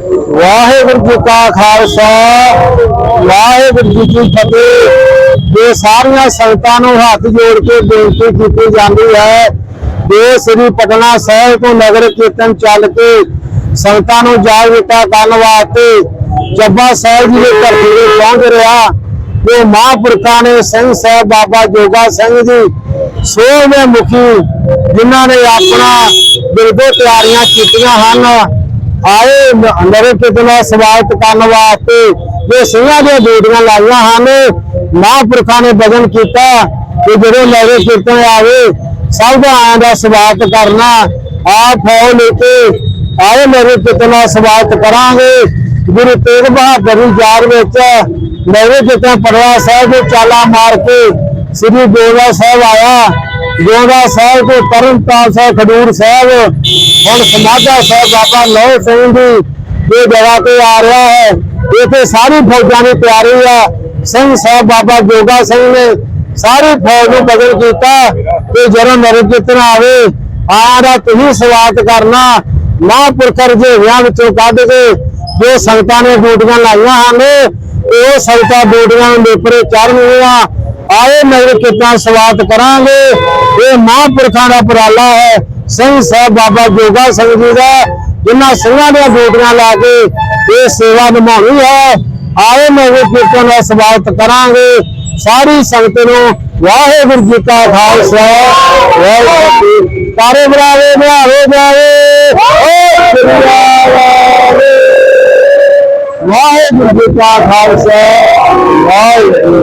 ਵਾਹਿਗੁਰੂ ਜੀ ਕਾ ਖਾਲਸਾ, ਵਾਹਿਗੁਰੂ ਜੀ ਕੀ ਫਤਿਹ। ਇਹ ਸਾਰੀਆਂ ਸੰਗਤਾਂ ਨੂੰ ਹੱਥ ਜੋੜ ਕੇ ਬੇਨਤੀ ਕੀਤੀ ਜਾਂਦੀ ਹੈ ਕਿ ਸ੍ਰੀ ਪਟਨਾ ਸਾਹਿਬ ਤੋਂ ਨਗਰ ਕੀਰਤਨ ਚੱਲ ਕੇ ਸੰਗਤਾਂ ਨੂੰ ਜਾਗਰੂਕਤਾ ਕਰਨ ਵਾਸਤੇ ਜੱਬਾ ਸਾਹਿਬ ਜੀ ਦੇ ਧਰਤੀ ਤੇ ਪਹੁੰਚ ਰਿਹਾ। ਜੋ ਮਹਾਂਪੁਰਖਾਂ ਨੇ ਸਿੰਘ ਸਾਹਿਬ ਬਾਬਾ ਜੋਗਾ ਸਿੰਘ ਜੀ, ਸੋਹਣੇ ਮੁਖੀ, ਜਿਨ੍ਹਾਂ ਨੇ ਆਪਣਾ ਬਿਰਦੋ ਤਿਆਰੀਆਂ ਕੀਤੀਆਂ ਹਨ। ਆਏ ਨਰੇ ਕਿਤਨਾ ਸਵਾਗਤ ਕਰਨ ਵਾਸਤੇ ਇਹ ਸਿੰਘਾਂ ਦੀਆਂ ਡਿਊਟੀਆਂ ਲਾਈਆਂ ਹਨ, ਮਹਾਂਪੁਰਖਾਂ ਨੇ ਬਚਨ ਕੀਤਾ ਕਿ ਜਦੋਂ ਨਰੇ ਕੀਰਤਨ ਆਵੇ, ਸਭ ਦਾ ਆਇਆਂ ਦਾ ਸਵਾਗਤ ਕਰਨਾ, ਆਪ ਫੌਜ ਲੈ ਕੇ ਆਏ ਨਰੇ ਕਿਤਨਾ ਸਵਾਗਤ ਕਰਾਂਗੇ। ਗੁਰੂ ਤੇਗ ਬਹਾਦਰ ਦੀ ਯਾਦ ਵਿੱਚ ਮੇਰੇ ਕੀਰਤਨ ਪੜਵਾ ਸਾਹਿਬ ਦੇ ਚਾਲਾ ਮਾਰ ਕੇ ਸ੍ਰੀ ਗੋਲਾ ਸਾਹਿਬ ਆਇਆ। ਗੋਲਾ ਸਾਹਿਬ ਤੋਂ ਤਰਨਤਾਰਨ ਸਾਹਿਬ, ਖਡੂਰ ਸਾਹਿਬ, ਹੁਣ ਸਮਾਧਾ ਸਾਹਿਬ ਬਾਬਾ ਲੋਹ ਸਿੰਘ ਦੀ ਇਹ ਜਗ੍ਹਾ ਤੇ ਆ ਰਿਹਾ ਹੈ। ਇੱਥੇ ਸਾਰੀ ਫੌਜਾਂ ਦੀ ਤਿਆਰੀ ਆ। ਸਿੰਘ ਸਾਹਿਬ ਬਾਬਾ ਜੋਗਾ ਸਿੰਘ ਨੇ ਸਾਰੀ ਫੌਜ ਨੂੰ ਬਦਲ ਕੀਤਾ ਕਿ ਜਦੋਂ ਨਰੇ ਕੀਰਤਨ ਆਵੇ ਆਇਆ ਤੁਸੀਂ ਸਵਾਗਤ ਕਰਨਾ। ਮਹਾਂਪੁਰਖ ਰਜੇਵਿਆਂ ਵਿੱਚੋਂ ਕੱਢ ਕੇ ਜੋ ਸੰਗਤਾਂ ਨੇ ਡਿਊਟੀਆਂ ਲਾਈਆਂ ਹਨ, ਉਹ ਸੰਗਤਾਂ ਡਿਊਟੀਆਂ ਨੂੰ ਨੇਪਰੇ ਚੜ੍ਹਨੀਆਂ ਆਏ ਨਗਰ ਕੀਰਤਨ ਸਵਾਗਤ ਕਰਾਂਗੇ? ਇਹ ਮਹਾਂਪੁਰਖਾਂ ਦਾ ਉਪਰਾਲਾ ਹੈ। ਸਿੰਘ ਸਾਹਿਬ ਬਾਬਾ ਜੋਗਾ ਸਿੰਘ ਜੀ ਦਾ, ਜਿਨ੍ਹਾਂ ਸਿੰਘਾਂ ਦੀਆਂ ਡਿਊਟੀਆਂ ਲਾ ਕੇ ਇਹ ਸੇਵਾ ਨਿਭਾਉਣੀ ਹੈ। ਆਏ ਨਗਰ ਕੀਰਤਨ ਦਾ ਸਵਾਗਤ ਕਰਾਂਗੇ। ਸਾਰੀ ਸੰਗਤ ਨੂੰ ਵਾਹਿਗੁਰੂ ਜੀ ਕਾ ਖਾਲਸਾ, ਵਾਹਿਗੁਰੂ ਜੀ ਕੀ ਤਾਰੇ ਬਰਾਵੇ, ਨਿਹਾਰੇ ਜਾਵੇ ਓ ਸ੍ਰੀ ਵਾਹਿਗੁਰੂ ਜੀ ਕਾ ਖਾਲਸਾ, ਵਾਹਿਗੁਰੂ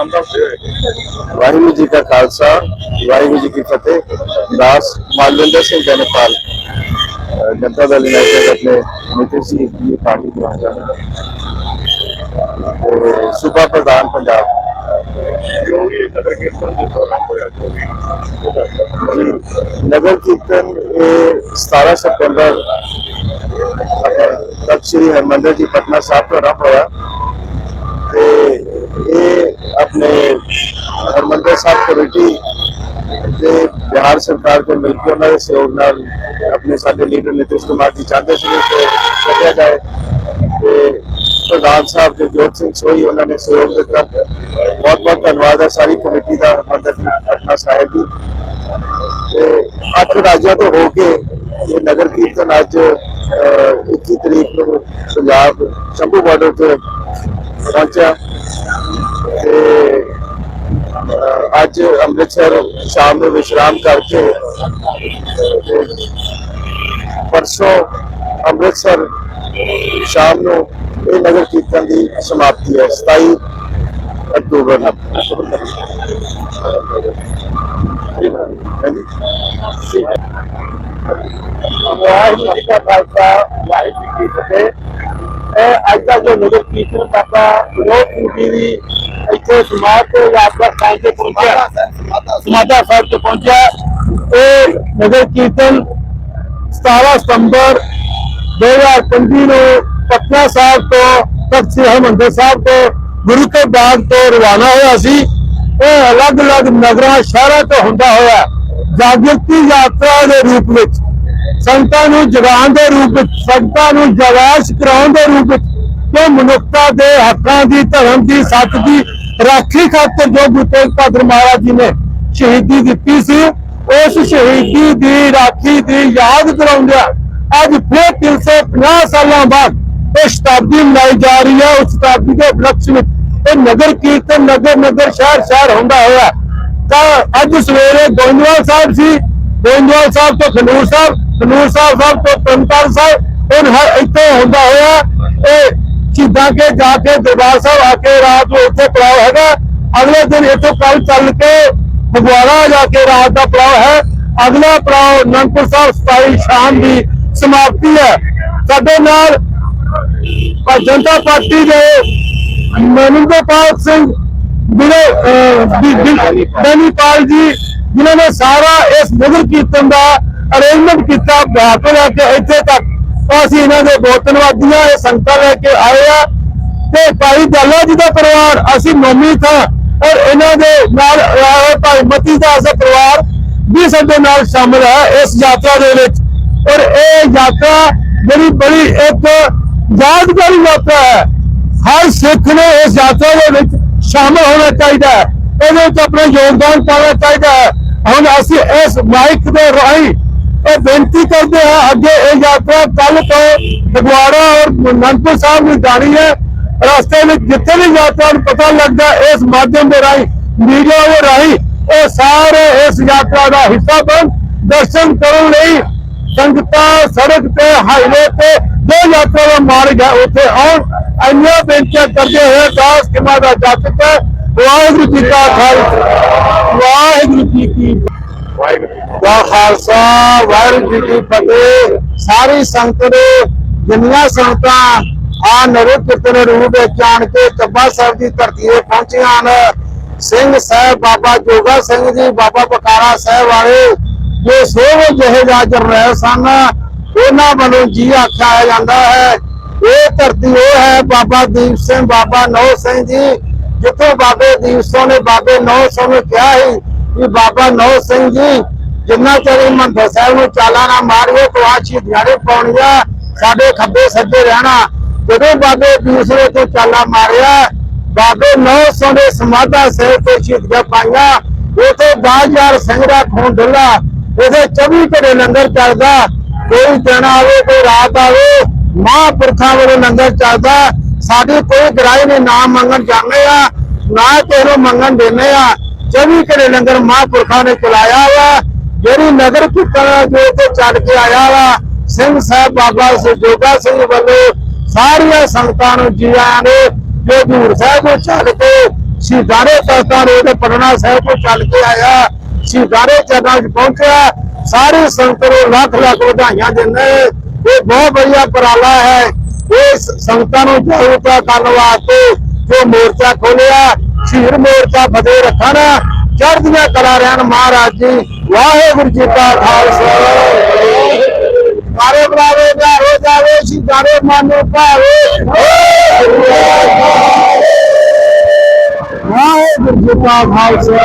ਆਪਣਾ ਨਾਮ ਦੱਸ ਦਿਓ ਵਾਹਿਗੁਰੂ ਜੀ ਕਾ ਖਾਲਸਾ ਵਾਹਿਗੁਰੂ ਜੀ ਕੀ ਫਤਿਹ ਦਾਸ ਮਾਲਵਿੰਦਰ ਸਿੰਘ ਜਨਪਾਲ ਅਹ ਜਨਤਾ ਦਲ ਯੂਨਾਈਟਿਡ ਆਪਣੇ ਨੀਤਿਸ਼ ਜੀ ਦੀ ਪਾਰਟੀ ਤੋਂ ਆਇਆ ਤੇ ਸੂਬਾ ਪ੍ਰਧਾਨ ਪੰਜਾਬ ਜੋ ਵੀ ਨਗਰ ਕੀਰਤਨ ਦੇ ਦੌਰਾਨ ਹੋਇਆ ਜੋ ਵੀ ਉਹ ਦੱਸੋ। ਨਗਰ ਕੀਰਤਨ ਇਹ 17 ਸਤੰਬਰ ਆਪਣੇ ਤਖਤ ਸ੍ਰੀ ਹਰਿਮੰਦਰ ਜੀ ਪਟਨਾ ਸਾਹਿਬ ਤੋਂ ਆਰੰਭ ਹੋਇਆ ਤੇ ਇਹ ਆਪਣੇ ਹਰਿਮੰਦਰ ਸਾਹਿਬ ਕਮੇਟੀ ਤੇ ਬਿਹਾਰ ਸਰਕਾਰ ਦੇ ਮਿਲ ਕੇ ਉਹਨਾਂ ਦੇ ਸਹਿਯੋਗ ਨਾਲ ਆਪਣੇ ਸਾਡੇ ਲੀਡਰ ਨਿਤਿਸ਼ ਕੁਮਾਰ ਜੀ ਚਾਹੁੰਦੇ ਸੀ ਕਿ ਸੱਦਿਆ ਜਾਏ। ਤੇ ਪ੍ਰਧਾਨ ਸਾਹਿਬ ਦੇ ਜੋਤ ਸਿੰਘ ਸੋਈ ਉਹਨਾਂ ਨੇ ਸਹਿਯੋਗ ਦਿੱਤਾ। ਬਹੁਤ ਬਹੁਤ ਧੰਨਵਾਦ ਹੈ ਸਾਰੀ ਕਮੇਟੀ ਦਾ ਹਰਿਮੰਦਰ ਪਟਨਾ ਸਾਹਿਬ ਦੀ ਤੇ ਅੱਠ ਰਾਜਾਂ ਤੋਂ ਹੋ ਕੇ ਇਹ ਨਗਰ ਕੀਰਤਨ ਅੱਜ ਅਹ, 21 ਤਰੀਕ ਨੂੰ ਪੰਜਾਬ ਸ਼ੰਭੂ ਬਾਰਡਰ ਤੇ ਪਹੁੰਚਿਆ। ਤੇ ਅੱਜ ਅੰਮ੍ਰਿਤਸਰ ਸ਼ਾਮ ਨੂੰ ਵਿਸ਼ਰਾਮ ਕਰਕੇ ਪਰਸੋਂ ਅੰਮ੍ਰਿਤਸਰ ਸ਼ਾਮ ਨੂੰ ਇਹ ਨਗਰ ਕੀਰਤਨ ਦੀ ਸਮਾਪਤੀ ਹੈ 27 ਅਕਤੂਬਰ ਨੂੰ। ਵਾਹਿਗੁਰੂ ਜੀ ਕਾ ਖਾਲਸਾ ਵਾਹਿਗੁਰੂ ਜੀ ਕੀ ਫਤਿਹ। ਇਹ ਅੱਜ ਦਾ ਜੋ ਨਗਰ ਕੀਰਤਨ ਬਾਬਾ ਸਿੰਘ ਜੀ ਦੀ ਇੱਥੇ ਸਮਾਧ ਤੋਂ ਯਾਤਰਾ ਸਥਾਨ ਤੇ ਪਹੁੰਚਿਆ। ਸਮਾਧਾ ਸਾਹਿਬ ਤੇ ਪਹੁੰਚਿਆ। ਇਹ ਨਗਰ ਕੀਰਤਨ 17 ਸਤੰਬਰ 2025 ਨੂੰ ਪਟਨਾ ਸਾਹਿਬ ਤੋਂ ਤਖਤ ਸ੍ਰੀ ਹਰਿਮੰਦਰ ਸਾਹਿਬ ਤੋਂ ਗੁਰੂ ਕੇ ਬਾਗ ਤੋਂ ਰਵਾਨਾ ਹੋਇਆ ਸੀ ਇਹ ਅਲੱਗ-ਅਲੱਗ ਨਗਰਾਂ ਸ਼ਹਿਰਾਂ ਤੋਂ ਹੁੰਦਾ ਹੋਇਆ ਜਾਗਰਤੀ ਯਾਤਰਾ ਦੇ ਰੂਪ ਵਿੱਚ ਸੰਗਤਾਂ ਨੂੰ ਜਗਾਉਣ ਦੇ ਰੂਪ ਵਿੱਚ ਸੰਗਤਾਂ ਨੂੰ ਜਵਾਸ਼ ਕਰਾਉਣ ਦੇ ਰੂਪ ਵਿੱਚ ਜੋ ਮਨੁੱਖਤਾ ਦੇ ਹੱਕਾਂ ਦੀ ਧਰਮ ਦੀ ਸੱਚ ਦੀ ਰਾਖੀ ਖਾਤਰ ਜੋ ਗੁਰੂ ਤੇਗ ਬਹਾਦਰ ਮਹਾਰਾਜ ਜੀ ਨੇ ਸ਼ਹੀਦੀ ਦਿੱਤੀ ਸੀ ਉਸ ਸ਼ਹੀਦੀ ਦੀ ਰਾਖੀ ਦੀ ਯਾਦ ਕਰਾਉਂਦਿਆਂ ਅੱਜ ਫਿਰ 350 ਸਾਲਾਂ ਬਾਅਦ ਇਹ ਸ਼ਤਾਬਦੀ ਮਨਾਈ ਜਾ ਰਹੀ ਹੈ। ਉਸ ਸ਼ਤਾਬਦੀ ਦੇ ਉਪਲਕਸ਼ ਵਿੱਚ ਇਹ ਨਗਰ ਕੀਰਤਨ ਨਗਰ ਨਗਰ ਸ਼ਹਿਰ ਸ਼ਹਿਰ ਹੁੰਦਾ ਹੋਇਆ ਤਾਂ ਅੱਜ ਸਵੇਰੇ ਗੋਇੰਦਵਾਲ ਸਾਹਿਬ ਸੀ। ਗੋਇੰਦਵਾਲ ਸਾਹਿਬ ਤੋਂ ਖਨੂਰ ਸਾਹਿਬ ਖਨੂਰ ਸਾਹਿਬ ਸਾਹਿਬ ਤੋਂ ਤਰਨਤਾਰਨ ਸਾਹਿਬ ਹੁਣ ਹਰ ਇੱਥੇ ਹੁੰਦਾ ਹੋਇਆ ਇਹ ਸਿੱਧਾ ਕੇ ਜਾ ਕੇ ਦਰਬਾਰ ਸਾਹਿਬ ਆ ਕੇ ਰਾਤ ਨੂੰ ਇੱਥੇ ਪੜਾਅ ਹੈਗਾ। ਅਗਲੇ ਦਿਨ ਇੱਥੋਂ ਕੱਲ ਚੱਲ ਕੇ ਫਗਵਾੜਾ ਜਾ ਕੇ ਰਾਤ ਦਾ ਪੜਾਅ ਹੈ। ਅਗਲਾ ਪੜਾਅ ਅਨੰਦਪੁਰ ਸਾਹਿਬ 27 ਸ਼ਾਮ ਦੀ ਸਮਾਪਤੀ ਹੈ। ਸਾਡੇ ਨਾਲ ਜਨਤਾ ਪਾਰਟੀ ਦੇ ਮਨਿੰਦਰਪਾਲ ਸਿੰਘ ਜਿਹੜੇ ਬੈਨੀਪਾਲ ਜੀ, ਜਿਨ੍ਹਾਂ ਨੇ ਸਾਰਾ ਇਸ ਨਗਰ ਕੀਰਤਨ ਦਾ ਅਰੇਂਜਮੈਂਟ ਕੀਤਾ ਬਿਹਾਰ ਤੋਂ ਲੈ ਕੇ ਇੱਥੇ ਤੱਕ। ਤਾਂ ਅਸੀਂ ਇਹਨਾਂ ਦੇ ਬਹੁਤ ਧੰਨਵਾਦੀਆਂ, ਇਹ ਸੰਗਤਾਂ ਲੈ ਕੇ ਆਏ ਆ। ਤੇ ਭਾਈ ਦਲਾ ਜੀ ਦਾ ਪਰਿਵਾਰ, ਅਸੀਂ ਨੋਮੀ ਥਾਂ ਔਰ ਇਹਨਾਂ ਦੇ ਨਾਲ ਆਏ ਭਾਈ ਮਤੀ ਦਾਸ ਦਾ ਪਰਿਵਾਰ ਵੀ ਸਾਡੇ ਨਾਲ ਸ਼ਾਮਲ ਹੈ ਇਸ ਯਾਤਰਾ ਦੇ ਵਿੱਚ। ਔਰ ਇਹ ਯਾਤਰਾ ਜਿਹੜੀ ਬੜੀ ਇੱਕ ਯਾਦਗਾਰੀ ਯਾਤਰਾ ਹੈ। ਹਰ ਸਿੱਖ ਨੇ ਇਸ ਯਾਤਰਾ ਦੇ ਵਿੱਚ ਸ਼ਾਮਲ ਹੋਣਾ ਚਾਹੀਦਾ ਹੈ। ਇਹਦੇ ਵਿੱਚ ਆਪਣਾ ਯੋਗਦਾਨ ਪਾਉਣਾ ਚਾਹੀਦਾ ਹੈ। ਹੁਣ ਅਸੀਂ ਇਸ ਮਾਈਕ ਦੇ ਰਾਹੀਂ ਇਹ ਬੇਨਤੀ ਕਰਦੇ ਹਾਂ, ਅੱਗੇ ਇਹ ਯਾਤਰਾ ਕੱਲ ਤੋਂ ਫਗਵਾੜਾ ਔਰ ਅਨੰਦਪੁਰ ਸਾਹਿਬ ਨੂੰ ਜਾਣੀ ਹੈ। ਰਸਤੇ ਵਿੱਚ ਜਿੱਥੇ ਵੀ ਯਾਤਰਾ ਨੂੰ ਪਤਾ ਲੱਗਦਾ ਇਸ ਮਾਧਿਅਮ ਦੇ ਰਾਹੀਂ, ਮੀਡੀਆ ਦੇ ਰਾਹੀਂ, ਉਹ ਸਾਰੇ ਇਸ ਯਾਤਰਾ ਦਾ ਹਿੱਸਾ ਬਣ, ਦਰਸ਼ਨ ਕਰਨ ਲਈ ਸੰਗਤਾਂ ਸੜਕ ਤੇ ਹਾਈਵੇ ਤੇ, ਜੋ ਯਾਤਰਾ ਦਾ ਮਾਰਗ ਹੈ, ਉੱਥੇ ਆਉਣ। ਇੰਨੀਆਂ ਬੇਨਤੀਆਂ ਕਰਦੇ ਹੋਏ ਦਾਸ ਕਿਮਾ ਦਾ ਜਾਤਕ ਹੈ, ਵਾਹਿਗੁਰੂ ਜੀ ਕਾ ਖਾਲਸਾ। ਵਾਹਿਗੁਰੂ ਜੀ ਕੀ ਵਾਹਿਗੁਰੂ ਦਾ ਖਾਲਸਾ ਵਾਹਿਗੁਰੂ ਜੀ ਕੀ ਫਤਿਹ। ਸਾਰੀ ਸੰਗਤ ਦੇ, ਜਿੰਨੀਆਂ ਸੰਗਤਾਂ ਆ ਨਗਰ ਕੀਰਤਨ ਰੂਪ ਵਿੱਚ ਕੇ ਚੱਬਾ ਸਾਹਿਬ ਦੀ ਧਰਤੀ ਤੇ ਪਹੁੰਚੀਆਂ ਹਨ। ਸਿੰਘ ਸਾਹਿਬ ਬਾਬਾ ਜੋਗਾ ਸਿੰਘ ਜੀ, ਬਾਬਾ ਬਕਾਰਾ ਸਾਹਿਬ ਵਾਲੇ ਜੋ ਸੋਹ ਜਿਹੇ ਜਾ ਸਨ, ਉਹਨਾਂ ਵੱਲੋਂ ਜੀ ਆਖਿਆ ਜਾਂਦਾ ਹੈ। ਇਹ ਧਰਤੀ ਉਹ ਹੈ ਬਾਬਾ ਦੀਪ ਸਿੰਘ, ਬਾਬਾ ਨੌ ਸਿੰਘ ਜੀ, ਜਿੱਥੇ ਬਾਬੇ ਦੀਪ ਸਿੰਘ ਨੇ ਬਾਬੇ ਨੌ ਸਿੰਘ ਨੂੰ ਕਿਹਾ ਸੀ ਕਿ ਬਾਬਾ ਨੌ ਸਿੰਘ ਜੀ, ਜਿੰਨਾ ਚਿਰ ਮੰਦਰ ਸਾਹਿਬ ਨੂੰ ਚਾਲਾ ਨਾ ਮਾਰਿਓ ਤੋਂ ਆ ਸ਼ਹੀਦੀਆਂ ਨੇ ਪਾਉਣੀਆਂ, ਸਾਡੇ ਖੱਬੇ ਸੱਜੇ ਰਹਿਣਾ। ਜਦੋਂ ਬਾਬੇ ਦੂਸਰੇ ਤੋਂ ਚਾਲਾ ਮਾਰਿਆ, ਬਾਬੇ ਨੌ ਸਿੰਘ ਸਮਾਧਾ ਸਾਹਿਬ ਤੇ ਸ਼ਹੀਦੀਆਂ ਪਾਈਆਂ। ਉਥੇ 10000 ਸਿੰਘ ਖੂਨ ਡੁੱਲਾ ਉਥੇ 24 ਘੜੇ ਲੰਗਰ ਚੱਲਦਾ। ਕੋਈ ਦਿਨ ਆਵੇ, ਕੋਈ ਰਾਤ ਆਵੇ, ਮਹਾਂਪੁਰਖਾਂ ਵੱਲੋਂ ਲੰਗਰ ਚੱਲਦਾ। ਸਾਡੀ ਕੋਈ ਗਰਾਈ ਨੇ ਨਾਮ ਮੰਗਣ ਜਾਂਦੇ ਆ, ਨਾ ਕਿਸੇ ਮੰਗਣ ਦਿੰਦੇ ਆ। 24 ਘੜੇ ਲੰਗਰ ਮਹਾਂਪੁਰਖਾਂ ਨੇ ਚਲਾਇਆ ਵਾ। ਜਿਹੜੀ ਨਗਰ ਕੀਰਤਨ ਜੋ ਤੇ ਚੱਲ ਕੇ ਆਇਆ ਵਾ, ਸਿੰਘ ਸਾਹਿਬ ਬਾਬਾ ਜੋਗਾ ਸਿੰਘ ਵੱਲੋਂ ਸਾਰੀਆਂ ਸੰਗਤਾਂ ਨੂੰ ਜੀ ਆਇਆਂ ਨੇ, ਜੋ ਹਜ਼ੂਰ ਸਾਹਿਬ ਤੋਂ ਚੱਲ ਕੇ ਸ਼ਹੀਦਾਰੇ ਤਖਤਾਂ ਰੋਡ ਪਟਨਾ ਸਾਹਿਬ ਤੋਂ ਚੱਲ ਕੇ ਆਇਆ ਸ਼ਹੀਦਾਰੇ ਚਰਨਾਂ 'ਚ ਪਹੁੰਚਿਆ। ਸਾਰੀ ਸੰਗਤ ਨੂੰ ਲੱਖ ਲੱਖ ਵਧਾਈਆਂ ਦਿੰਦੇ ਇਹ ਬਹੁਤ ਵਧੀਆ ਉਪਰਾਲਾ ਹੈ। ਇਸ ਸੰਗਤਾਂ ਨੂੰ ਜਾਗਰੂਕਤਾ ਕਰਨ ਵਾਸਤੇ ਜੋ ਮੋਰਚਾ ਖੋਲਿਆ ਸ਼ਹੀਦ ਮੋਰਚਾ ਫਤਿਹ ਰੱਖਣ, ਚੜ੍ਹਦੀਆਂ ਕਲਾ ਰਹਿਣ ਮਹਾਰਾਜ ਜੀ। ਵਾਹਿਗੁਰੂ ਜੀ ਕਾ ਖਾਲਸਾ। ਮਾਰੇ ਬਰਾਵੇ ਦਾ ਹੋ ਜਾਵੇ ਸ਼ਹੀਦਾਰੇ ਮਨ ਨੂੰ ਭਾਵੇ ਵਾਹਿਗੁਰੂ ਜੀ ਕਾ ਖਾਲਸਾ